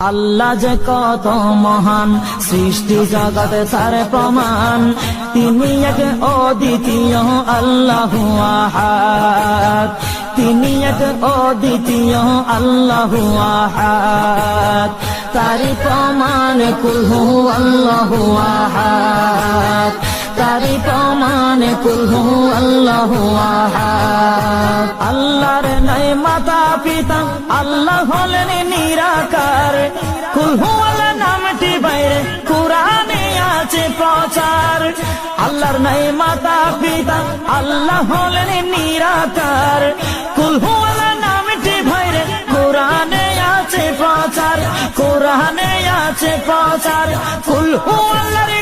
আল্লাহ যে কত মহান, সৃষ্টি জগতে তার প্রমাণ। তিনি এক অদ্বিতীয় আল্লাহ আহাদ। তিনি এক অদ্বিতীয় আল্লাহ আহাদ। তারি প্রমাণ কুলহু আল্লাহ আহাদ। তারি প্রমাণ কুলহু আল্লাহ আহাদ। আল্লাহর নাই মাতা পিতা আল্লাহ হলেন নিরাকার। আল্লাহর নাই মাতা, পিতা। আল্লাহ হলেন নিরাকার। কুলহুয়ালা নামটি ভাইরে কোরআনে আছে প্রচার, কোরআনে আছে প্রচার। কুলহু আল্লাহর গুণ